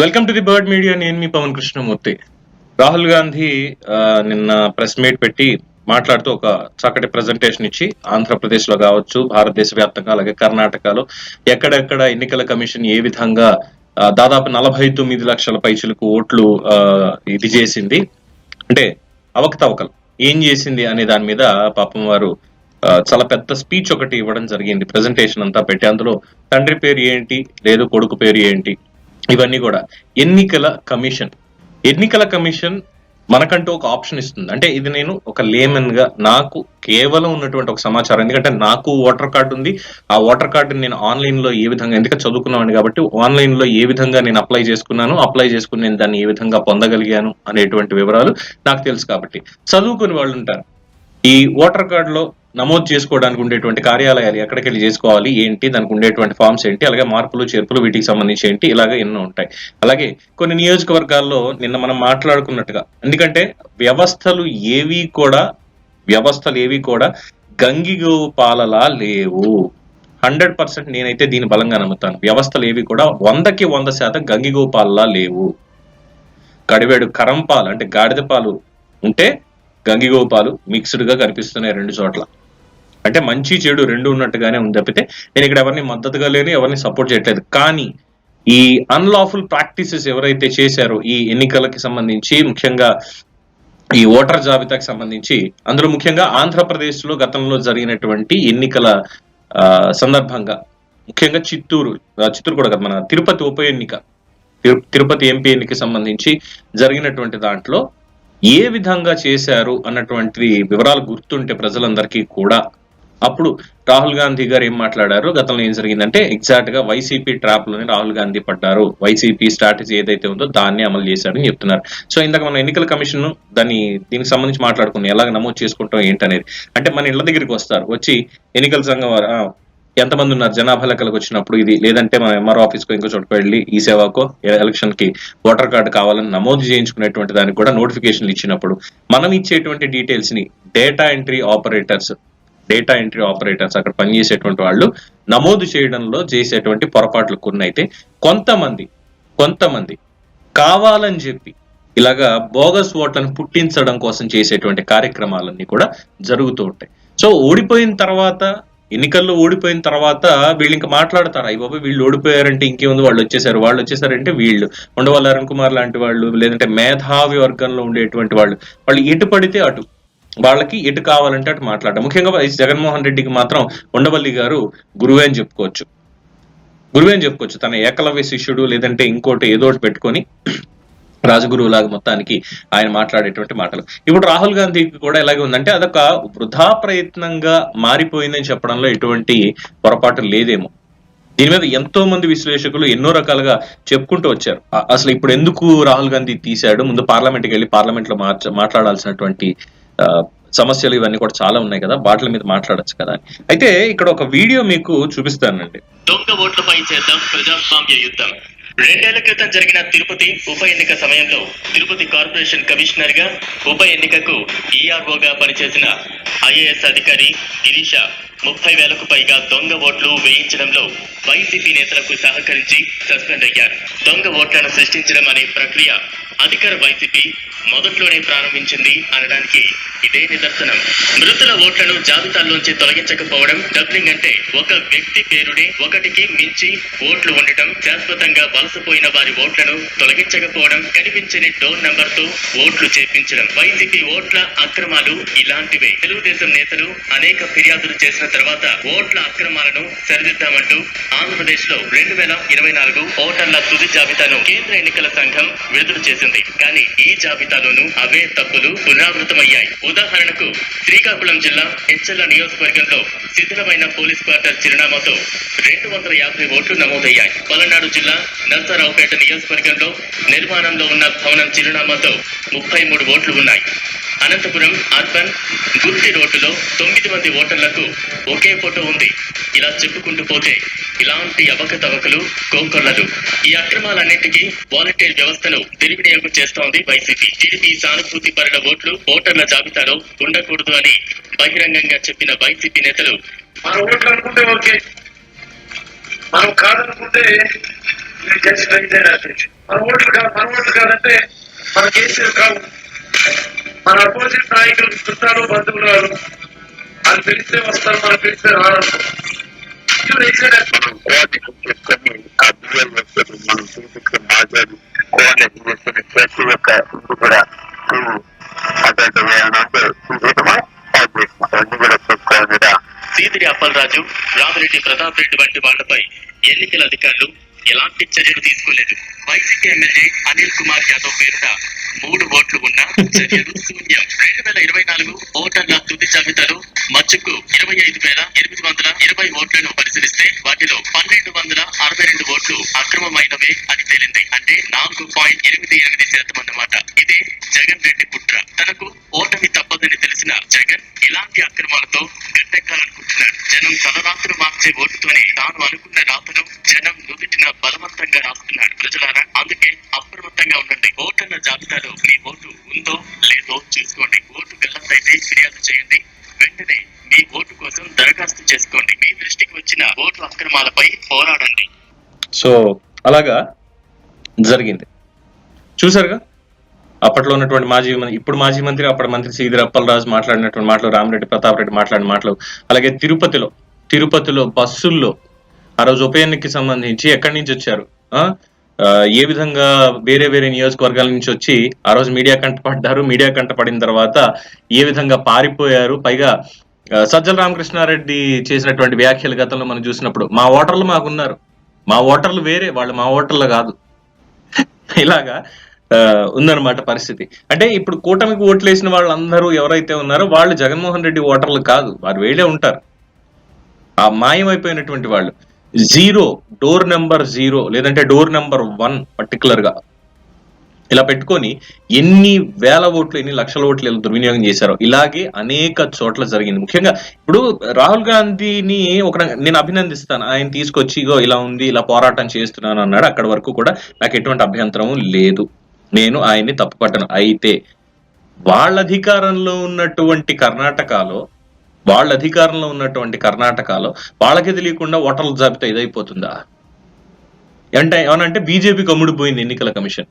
Welcome to the bird media నేను మీ పవన్ కృష్ణమూర్తి. రాహుల్ గాంధీ ఆ, నిన్న ప్రెస్ మీట్ పెట్టి మాట్లాడుతూ ఒక చక్కటి ప్రజెంటేషన్ ఇచ్చి ఆంధ్రప్రదేశ్లో కావచ్చు భారతదేశ వ్యాప్తంగా అలాగే కర్ణాటకలో ఎక్కడెక్కడ ఎన్నికల కమిషన్ ఏ విధంగా దాదాపు నలభై తొమ్మిది లక్షల పైచులకు ఓట్లు ఆ, ఇది చేసింది. అంటే అవకతవకలు. ఏం చేసింది అనే దాని మీద పాపం వారు చాలా పెద్ద స్పీచ్ ఒకటి ఇవ్వడం జరిగింది. ప్రెజెంటేషన్ అంతా పెట్టి అందులో తండ్రి పేరు ఏంటి లేదు కొడుకు పేరు ఏంటి ఇవన్నీ కూడా. ఎన్నికల కమిషన్. ఎన్నికల కమిషన్ మనకంటూ ఒక ఆప్షన్ ఇస్తుంది. అంటే ఇది నేను ఒక లేమన్గా నాకు కేవలం ఉన్నటువంటి ఒక సమాచారం. ఎందుకంటే నాకు ఓటర్ కార్డు ఉంది. ఆ ఓటర్ కార్డు నేను ఆన్లైన్లో ఏ విధంగా ఎందుకంటే చదువుకున్నాను కాబట్టి ఆన్లైన్లో ఏ విధంగా నేను అప్లై చేసుకున్నాను అప్లై చేసుకుని నేను దాన్ని ఏ విధంగా పొందగలిగాను అనేటువంటి వివరాలు నాకు తెలుసు కాబట్టి. చదువుకుని వాళ్ళు ఉంటారు. ఈ ఓటర్ కార్డులో నమోదు చేసుకోవడానికి ఉండేటువంటి కార్యాలయాలు ఎక్కడికి వెళ్ళి చేసుకోవాలి ఏంటి దానికి ఉండేటువంటి ఫామ్స్ ఏంటి అలాగే మార్పులు చేర్పులు వీటికి సంబంధించి ఏంటి ఇలాగే ఎన్నో ఉంటాయి. అలాగే కొన్ని నియోజకవర్గాల్లో నిన్న మనం మాట్లాడుకున్నట్టుగా ఎందుకంటే వ్యవస్థలు ఏవి కూడా వ్యవస్థలు ఏవి కూడా గంగిగోపాలలా లేవు. హండ్రెడ్ పర్సెంట్ నేనైతే దీన్ని బలంగా నమ్ముతాను. వ్యవస్థలు ఏవి కూడా వందకి వంద శాతం గంగిగోపాలలా లేవు. గడివేడు కరంపాలు అంటే గాడిద పాలు ఉంటే గంగిగోపాలు మిక్స్డ్గా కనిపిస్తున్నాయి రెండు చోట్ల. అంటే మంచి చెడు రెండు ఉన్నట్టుగానే ఉంది తప్పితే నేను ఇక్కడ ఎవరిని మద్దతుగా లేని ఎవరిని సపోర్ట్ చేయట్లేదు. కానీ ఈ అన్లాఫుల్ ప్రాక్టీసెస్ ఎవరైతే చేశారో ఈ ఎన్నికలకి సంబంధించి ముఖ్యంగా ఈ ఓటర్ జాబితాకి సంబంధించి అందులో ముఖ్యంగా ఆంధ్రప్రదేశ్లో గతంలో జరిగినటువంటి ఎన్నికల సందర్భంగా ముఖ్యంగా చిత్తూరు చిత్తూరు కూడా మన తిరుపతి ఉప ఎన్నిక తిరు- తిరుపతి ఎంపీ ఎన్నిక సంబంధించి జరిగినటువంటి దాంట్లో ఏ విధంగా చేశారు అన్నటువంటి వివరాలు గుర్తుంటే ప్రజలందరికీ కూడా. అప్పుడు రాహుల్ గాంధీ గారు ఏం మాట్లాడారు? గతంలో ఏం జరిగిందంటే ఎగ్జాక్ట్గా వైసీపీ ట్రాప్లోనే రాహుల్ గాంధీ పడ్డారు. వైసీపీ స్ట్రాటజీ ఏదైతే ఉందో దాన్ని అమలు చేశారని చెప్తున్నారు. సో ఇందాక మనం ఎన్నికల కమిషన్ దాన్ని దీనికి సంబంధించి మాట్లాడుకున్నాం. ఎలాగ నమోదు చేసుకుంటాం ఏంటనేది. అంటే మన ఇళ్ళ దగ్గరికి వస్తారు. వచ్చి ఎన్నికల సంఘం వారు ఎంతమంది ఉన్నారు? జనాభా లెక్కలకు వచ్చినప్పుడు ఇది లేదంటే మనం ఎంఆర్ఓ ఆఫీస్ కో ఇంకో చోటుకు వెళ్ళి ఈ సేవకో ఎలక్షన్కి ఓటర్ కార్డు కావాలని నమోదు చేయించుకునేటువంటి దానికి కూడా నోటిఫికేషన్లు ఇచ్చినప్పుడు మనం ఇచ్చేటువంటి డీటెయిల్స్ని data entry operators data entry operators అక్కడ పనిచేసేటువంటి వాళ్ళు నమోదు చేయడంలో చేసేటువంటి పొరపాట్లు కొన్ని అయితే కొంతమంది కొంతమంది కావాలని చెప్పి ఇలాగా బోగస్ ఓట్లను పుట్టించడం కోసం చేసేటువంటి కార్యక్రమాలన్నీ కూడా జరుగుతూ ఉంటాయి. సో ఓడిపోయిన తర్వాత ఎన్నికల్లో ఓడిపోయిన తర్వాత వీళ్ళు ఇంకా మాట్లాడతారు. అయ్యి బాబు వీళ్ళు ఓడిపోయారంటే ఇంకేముంది? వాళ్ళు వచ్చేసారు. వాళ్ళు వచ్చేసారంటే వీళ్ళు. ఉండవల్లి అరుణ్ కుమార్ లాంటి వాళ్ళు లేదంటే మేధావి వర్గంలో ఉండేటువంటి వాళ్ళు వాళ్ళు ఎటు పడితే అటు. వాళ్ళకి ఎటు కావాలంటే అటు మాట్లాడటం ముఖ్యంగా వైఎస్ జగన్మోహన్ రెడ్డికి మాత్రం ఉండవల్లి గారు గురువే అని చెప్పుకోవచ్చు. గురువే అని చెప్పుకోవచ్చు. తన ఏకలవ్య శిష్యుడు లేదంటే ఇంకోటి ఏదో ఒకటి పెట్టుకొని రాజగురువు లాగా మొత్తానికి ఆయన మాట్లాడేటువంటి మాటలు. ఇప్పుడు రాహుల్ గాంధీకి కూడా ఎలాగే ఉందంటే అదొక వృధా ప్రయత్నంగా మారిపోయిందని చెప్పడంలో ఎటువంటి పొరపాటు లేదేమో. దీని మీద ఎంతో మంది విశ్లేషకులు ఎన్నో రకాలుగా చెప్పుకుంటూ వచ్చారు. అసలు ఇప్పుడు ఎందుకు రాహుల్ గాంధీ తీశాడు? ముందు పార్లమెంట్కి వెళ్ళి పార్లమెంట్లో మార్చ మాట్లాడాల్సినటువంటి ఆ, సమస్యలు ఇవన్నీ కూడా చాలా ఉన్నాయి కదా వాటి మీద మాట్లాడొచ్చు కదా అని. అయితే ఇక్కడ ఒక వీడియో మీకు చూపిస్తానండి. దొంగ ఓట్లపై చేద్దాం ప్రజాస్వామ్య యుద్ధం. రెండేళ్ళ క్రితం జరిగిన తిరుపతి ఉప ఎన్నిక సమయంలో తిరుపతి కార్పొరేషన్ కమిషనర్గా ఉప ఎన్నికకు ఈఆర్ఓగా పనిచేసిన ఐఏఎస్ అధికారి గిరీష ముప్పై వేలకు పైగా దొంగ ఓట్లు వేయించడంలో వైసీపీ నేతలకు సహకరించి సస్పెండ్ అయ్యారు. దొంగ ఓట్లను సృష్టించడం అనే ప్రక్రియ అధికార వైసీపీ మొదట్లోనే ప్రారంభించింది అనడానికి ఇదే నిదర్శనం. మృతుల ఓట్లను జాబితాల్లోంచి తొలగించకపోవడం డబ్లింగ్ అంటే ఒక వ్యక్తి పేరునే ఒకటికి మించి ఓట్లు ఉండటం శాశ్వతంగా వలసపోయిన వారి ఓట్లను తొలగించకపోవడం కనిపించని డోర్ నంబర్తో ఓట్లు చేపించడం వైసీపీ ఓట్ల అక్రమాలు ఇలాంటివే. తెలుగుదేశం నేతలు అనేక ఫిర్యాదులు చేసిన తర్వాత ఓట్ల అక్రమాలను సరిదిద్దామంటూ ఆంధ్రప్రదేశ్లో రెండు వేల ఇరవై నాలుగు ఓటర్ల తుది జాబితాను కేంద్ర ఎన్నికల సంఘం విడుదల చేసింది. కానీ ఈ జాబితాలోనూ అవే తప్పులు పునరావృతమయ్యాయి. ఉదాహరణకు శ్రీకాకుళం జిల్లా హెచ్ఎల్ల నియోజకవర్గంలో శిథిలమైన పోలీస్ క్వార్టర్ చిరునామాతో రెండు వందల యాభై ఓట్లు నమోదయ్యాయి. పలనాడు జిల్లా నర్సరావుపేట నియోజకవర్గంలో నిర్మాణంలో ఉన్న భవనం చిరునామాతో ముప్పై మూడు ఓట్లు ఉన్నాయి. అనంతపురం అర్బన్ గుర్తి రోడ్డులో తొమ్మిది మంది ఓటర్లకు ఒకే ఫోటో ఉంది. ఇలా చెప్పుకుంటూ పోతే ఇలాంటి అవకతవకలు కోకొల్లలు ఈ అక్రమాలన్నింటికీ వాలంటీర్ వ్యవస్థను దుర్వినియోగం చేస్తోంది వైసీపీ. టీడీపీ సానుభూతి పరుల ఓట్లు ఓటర్ల జాబితాలో ఉండకూడదు అని బహిరంగంగా చెప్పిన వైసీపీ నేతలు. మన ఓట్లు అనుకుంటే ఓకే. మనం కాదనుకుంటే మన ఓట్లు కాదు మన ఓట్లు కాదంటే మన కేసీఆర్ కావు మన అపోజిట్ నాయకులు చుట్టాలు బంధువులు రాదు వాళ్ళు పిలిస్తే వస్తారు మనం పిలిస్తే రారు. మీద సీదిరి అప్పలరాజు రామిరెడ్డి ప్రతాప్ రెడ్డి వంటి వాళ్ళపై ఎన్నికల అధికారులు ఎలాంటి చర్యలు తీసుకోలేదు. వైసీపీ ఎమ్మెల్యే అనిల్ కుమార్ యాదవ్ పేరిట మూడు ఓట్లు ఉన్న చర్యలు శూన్యం. రెండు వేల ఇరవై నాలుగు ఓటర్ల తుది జాబితాలో మచ్చుకు ఇరవై ఐదు వేల ఎనిమిది వందల ఇరవై ఓట్లను పరిశీలిస్తే వాటిలో పన్నెండు వందల అరవై రెండు ఓట్లు అక్రమమైనవే అని తేలింది. అంటే నాలుగు పాయింట్ ఎనిమిది ఎనిమిది శాతం అన్నమాట. ఇదే జగన్ రెడ్డి కుట్ర. తనకు ఓటమి తప్పదని తెలిసిన జగన్ ఇలాంటి అక్రమాలతో జనం తలరాత్రులు మార్చే ఓటుతోనే తాను అనుకున్న రాతను జనం నుదుటిన బలవంతంగా రాస్తున్నాడు ప్రజలారా అందుకే అప్రమత్తంగా ఉండండి. ఓటర్ల జాబితాలో మీ ఓటు ఉందో లేదో చూసుకోండి. ఓటు గల్లత్తైతే ఫిర్యాదు చేయండి. వెంటనే మీ ఓటు కోసం దరఖాస్తు చేసుకోండి. మీ దృష్టికి వచ్చిన ఓటు అక్రమాలపై పోరాడండి. సో అలాగా జరిగింది. చూసారుగా అప్పట్లో ఉన్నటువంటి మాజీ ఇప్పుడు మాజీ మంత్రి అప్పటి మంత్రి సీదిరి అప్పలరాజు మాట్లాడినటువంటి మాటలు రామిరెడ్డి ప్రతాప్ రెడ్డి మాట్లాడిన మాటలు అలాగే తిరుపతిలో తిరుపతిలో బస్సుల్లో ఆ రోజు ఉప ఎన్నికకి సంబంధించి ఎక్కడి నుంచి వచ్చారు? ఆ? ఏ విధంగా వేరే వేరే నియోజకవర్గాల నుంచి వచ్చి ఆ రోజు మీడియా కంటపడ్డారు మీడియా కంటపడిన తర్వాత ఏ విధంగా పారిపోయారు? పైగా సజ్జల రామకృష్ణారెడ్డి చేసినటువంటి వ్యాఖ్యలు గతంలో మనం చూసినప్పుడు మా ఓటర్లు మాకున్నారు. మా ఓటర్లు వేరే వాళ్ళు మా ఓటర్లు కాదు. ఇలాగా ఉందన్నమాట పరిస్థితి. అంటే ఇప్పుడు కూటమికి ఓట్లు వేసిన వాళ్ళందరూ ఎవరైతే ఉన్నారో వాళ్ళు జగన్మోహన్ రెడ్డి ఓటర్లు కాదు. వారు వేరే ఉంటారు. ఆ మాయమైపోయినటువంటి వాళ్ళు. జీరో డోర్ నెంబర్ జీరో లేదంటే డోర్ నెంబర్ వన్ పర్టికులర్గా ఇలా పెట్టుకొని ఎన్ని వేల ఓట్లు ఎన్ని లక్షల ఓట్లు ఇలా దుర్వినియోగం చేశారో ఇలాగే అనేక చోట్ల జరిగింది. ముఖ్యంగా ఇప్పుడు రాహుల్ గాంధీని ఒక నేను అభినందిస్తాను. ఆయన తీసుకొచ్చి ఇగో ఇలా ఉంది ఇలా పోరాటం చేస్తున్నాను అన్నాడు. అక్కడ వరకు కూడా నాకు ఎటువంటి అభ్యంతరం లేదు. నేను ఆయన్ని తప్పుపట్టను. అయితే వాళ్ళ అధికారంలో ఉన్నటువంటి కర్ణాటకలో వాళ్ళ అధికారంలో ఉన్నటువంటి కర్ణాటకలో వాళ్ళకి తెలియకుండా ఓటర్ల జాబితా ఇదైపోతుందా? అంటే ఏమనంటే బీజేపీ కమ్ముడు పోయింది ఎన్నికల కమిషన్.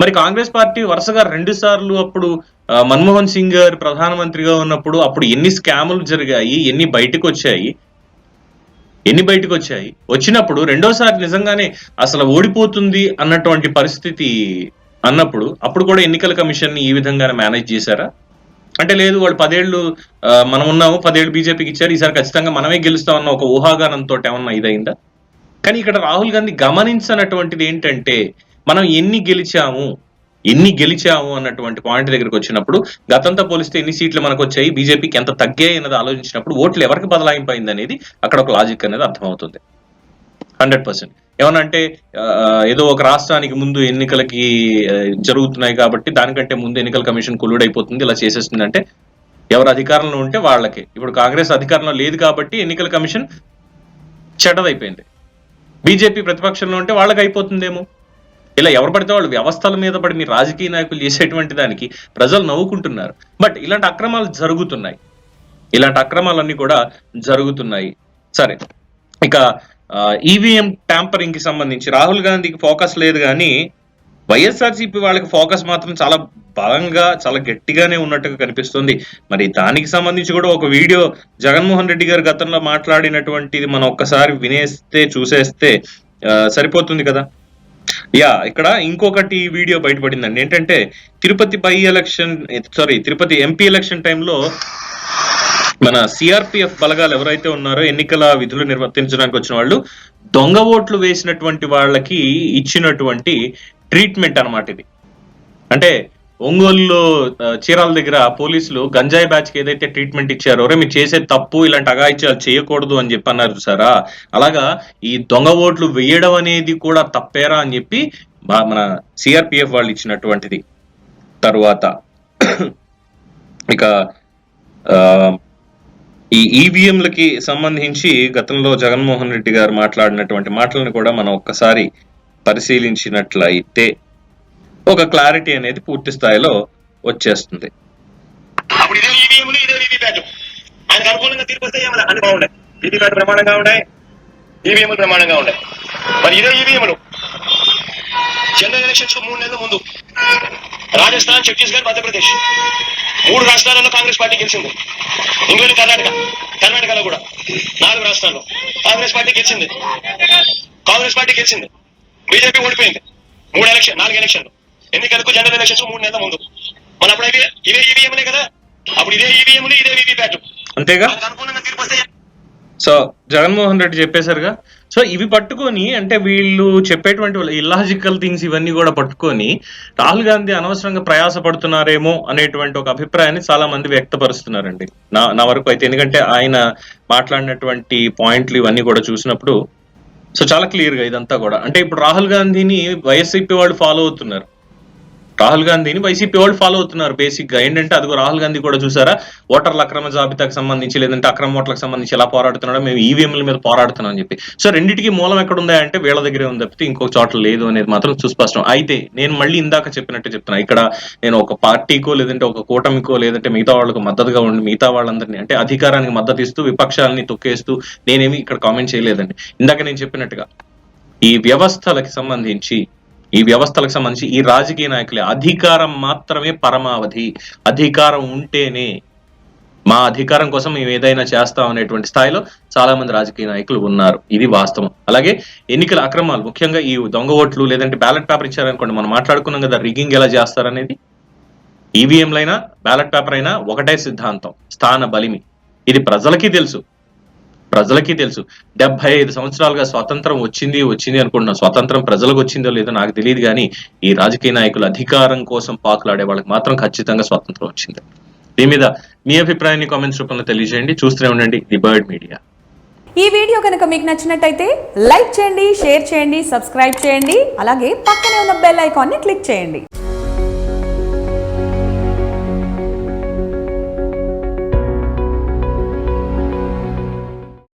మరి కాంగ్రెస్ పార్టీ వరుసగా రెండు సార్లు అప్పుడు మన్మోహన్ సింగ్ గారు ప్రధానమంత్రిగా ఉన్నప్పుడు అప్పుడు ఎన్ని స్కాములు జరిగాయి ఎన్ని బయటకు వచ్చాయి ఎన్ని బయటకు వచ్చాయి వచ్చినప్పుడు రెండోసారి నిజంగానే అసలు ఓడిపోతుంది అన్నటువంటి పరిస్థితి అన్నప్పుడు అప్పుడు కూడా ఎన్నికల కమిషన్ని ఈ విధంగానే మేనేజ్ చేశారా? అంటే లేదు వాళ్ళు పదేళ్ళు మనం ఉన్నాము పదేళ్ళు బీజేపీకి ఇచ్చారు ఈసారి ఖచ్చితంగా మనమే గెలుస్తామన్న ఒక ఊహాగానంతో ఏమన్నా ఇదైందా? కానీ ఇక్కడ రాహుల్ గాంధీ గమనించనటువంటిది ఏంటంటే మనం ఎన్ని గెలిచాము ఎన్ని గెలిచాము అన్నటువంటి పాయింట్ దగ్గరికి వచ్చినప్పుడు గతంతో పోలిస్తే ఎన్ని సీట్లు మనకు వచ్చాయి బీజేపీకి ఎంత తగ్గాయి అన్నది ఆలోచించినప్పుడు ఓట్లు ఎవరికి బదలాయింపైంది అనేది అక్కడ ఒక లాజిక్ అనేది అర్థమవుతుంది. Hundred percent. ఏమనంటే ఏదో ఒక రాష్ట్రానికి ముందు ఎన్నికలకి జరుగుతున్నాయి కాబట్టి దానికంటే ముందు ఎన్నికల కమిషన్ కులుడైపోతుంది ఇలా చేసేస్తుంది అంటే ఎవరు అధికారంలో ఉంటే వాళ్ళకి. ఇప్పుడు కాంగ్రెస్ అధికారంలో లేదు కాబట్టి ఎన్నికల కమిషన్ చెడ్డదైపోయింది. బీజేపీ ప్రతిపక్షంలో ఉంటే వాళ్ళకి అయిపోతుందేమో ఇలా ఎవరు పడితే వాళ్ళు వ్యవస్థల మీద పడి మీ రాజకీయ నాయకులు చేసేటువంటి దానికి ప్రజలు నవ్వుకుంటున్నారు. బట్ ఇలాంటి అక్రమాలు జరుగుతున్నాయి. ఇలాంటి అక్రమాలన్నీ కూడా జరుగుతున్నాయి. సరే. ఇక ఈవీఎం ట్యాంపరింగ్కి సంబంధించి రాహుల్ గాంధీకి ఫోకస్ లేదు కానీ వైఎస్ఆర్సీపీ వాళ్ళకి ఫోకస్ మాత్రం చాలా బలంగా చాలా గట్టిగానే ఉన్నట్టుగా కనిపిస్తుంది. మరి దానికి సంబంధించి కూడా ఒక వీడియో జగన్మోహన్ రెడ్డి గారు గతంలో మాట్లాడినటువంటిది మనం ఒక్కసారి వినేస్తే చూసేస్తే సరిపోతుంది కదా? యా ఇక్కడ ఇంకొకటి వీడియో బయటపడిందండి. ఏంటంటే Tirupati by election sorry Tirupati MP election టైంలో మన సిఆర్పిఎఫ్ బలగాలు ఎవరైతే ఉన్నారో ఎన్నికల విధులు నిర్వర్తించడానికి వచ్చిన వాళ్ళు దొంగ ఓట్లు వేసినటువంటి వాళ్ళకి ఇచ్చినటువంటి ట్రీట్మెంట్ అన్నమాట ఇది. అంటే ఒంగోలులో చీరాల దగ్గర పోలీసులు గంజాయి బ్యాచ్కి ఏదైతే ట్రీట్మెంట్ ఇచ్చారో రే మీరు చేసే తప్పు ఇలాంటి అగాయిత్యాలు చేయకూడదు అని చెప్పి అన్నారు సారా అలాగా ఈ దొంగ ఓట్లు వేయడం అనేది కూడా తప్పేరా అని చెప్పి మన సిఆర్పిఎఫ్ వాళ్ళు ఇచ్చినటువంటిది. తరువాత ఇక ఆ, ఈ ఈవీఎంలకి సంబంధించి గతంలో జగన్మోహన్ రెడ్డి గారు మాట్లాడినటువంటి మాటలను కూడా మనం ఒక్కసారి పరిశీలించినట్లయితే ఒక క్లారిటీ అనేది పూర్తి స్థాయిలో వచ్చేస్తుంది. ప్రమాణంగా ఉన్నాయి. ఈవీఎంలు ప్రమాణంగా ఉన్నాయి. మరి ఇదే ఈవీఎంలు జనరల్ ఎలక్షన్స్కు మూడు నెలల ముందు రాజస్థాన్ ఛత్తీస్గఢ్ మధ్యప్రదేశ్ మూడు రాష్ట్రాలలో కాంగ్రెస్ పార్టీ గెలిచింది. ఇంక్లూడింగ్ కర్ణాటక కర్ణాటకలో కూడా నాలుగు రాష్ట్రాల్లో కాంగ్రెస్ పార్టీ గెలిచింది. కాంగ్రెస్ పార్టీ గెలిచింది. బీజేపీ ఓడిపోయింది. మూడు ఎలక్షన్ నాలుగు ఎలక్షన్లు. ఎన్నికలకు జనరల్ ఎలక్షన్స్ మూడు నెలల ముందు. మన అప్పుడు ఇవే ఇవే ఈవీఎంలే కదా? అప్పుడు ఇదే ఈవీఎంలు ఇదే వీవీప్యాట్ అంతేగా? అనుకూలంగా తీర్పు సో జగన్మోహన్ రెడ్డి చెప్పేశారుగా సో ఇవి పట్టుకొని అంటే వీళ్ళు చెప్పేటువంటి ఇల్లాజికల్ థింగ్స్ ఇవన్నీ కూడా పట్టుకొని రాహుల్ గాంధీ అనవసరంగా ప్రయాస పడుతున్నారేమో అనేటువంటి ఒక అభిప్రాయాన్ని చాలా మంది వ్యక్తపరుస్తున్నారండి. నా నా వరకు అయితే. ఎందుకంటే ఆయన మాట్లాడినటువంటి పాయింట్లు ఇవన్నీ కూడా చూసినప్పుడు సో చాలా క్లియర్గా ఇదంతా కూడా. అంటే ఇప్పుడు రాహుల్ గాంధీని వైఎస్సీపీ వాళ్ళు ఫాలో అవుతున్నారు. రాహుల్ గాంధీని వైసీపీ వాళ్ళు ఫాలో అవుతున్నారు. బేసిక్గా ఏంటంటే అదిగో రాహుల్ గాంధీ కూడా చూసారా? ఓటర్ల అక్రమ జాబితాకు సంబంధించి లేదంటే అక్రమ ఓట్లకు సంబంధించి ఎలా పోరాడుతున్నాడో మేము ఈవీఎంల మీద పోరాడుతున్నాం అని చెప్పి. సో రెండింటికి మూలం ఎక్కడ ఉందా అంటే వీళ్ళ దగ్గరే ఉంది తప్పితే ఇంకొక చోట లేదు అనేది మాత్రం సుస్పష్టం అయితే నేను మళ్ళీ ఇందాక చెప్పినట్టు చెప్తున్నా. ఇక్కడ నేను ఒక పార్టీకో లేదంటే ఒక కూటమికో లేదంటే మిగతా వాళ్ళకు మద్దతుగా ఉండి మిగతా వాళ్ళందరినీ అంటే అధికారానికి మద్దతు ఇస్తూ విపక్షాలని తొక్కేస్తూ నేనేమి ఇక్కడ కామెంట్ చేయలేదండి. ఇందాక నేను చెప్పినట్టుగా ఈ వ్యవస్థలకి సంబంధించి ఈ వ్యవస్థలకు సంబంధించి ఈ రాజకీయ నాయకులే. అధికారం మాత్రమే పరమావధి. అధికారం ఉంటేనే మా అధికారం కోసం మేము ఏదైనా చేస్తాం అనేటువంటి స్థాయిలో చాలా మంది రాజకీయ నాయకులు ఉన్నారు. ఇది వాస్తవం. అలాగే ఎన్నికల అక్రమాలు ముఖ్యంగా ఈ దొంగ ఓట్లు లేదంటే బ్యాలెట్ పేపర్ ఇచ్చారనుకోండి మనం మాట్లాడుకున్నాం కదా రిగింగ్ ఎలా చేస్తారనేది? ఈవీఎంలైనా బ్యాలెట్ పేపర్ అయినా ఒకటే సిద్ధాంతం. స్థాన బలిమి. ఇది ప్రజలకి తెలుసు. ప్రజలకి తెలుసు. డెబ్బై ఐదు సంవత్సరాలుగా స్వాతంత్రం వచ్చింది వచ్చింది అనుకుంటున్నాం. స్వాతంత్రం ప్రజలకు వచ్చిందో లేదో నాకు తెలియదు కానీ ఈ రాజకీయ నాయకులు అధికారం కోసం పాకులాడే వాళ్ళకి మాత్రం ఖచ్చితంగా స్వాతంత్రం వచ్చింది. దీని మీద మీ అభిప్రాయాన్ని కామెంట్స్ రూపంలో తెలియజేయండి. చూస్తూనే ఉండండి ది బర్డ్ మీడియా. ఈ వీడియో కనుక మీకు నచ్చినట్టయితే లైక్ చేయండి షేర్ చేయండి సబ్స్క్రైబ్ చేయండి. అలాగే పక్కనే ఉన్న బెల్ ఐకాన్ని క్లిక్ చేయండి.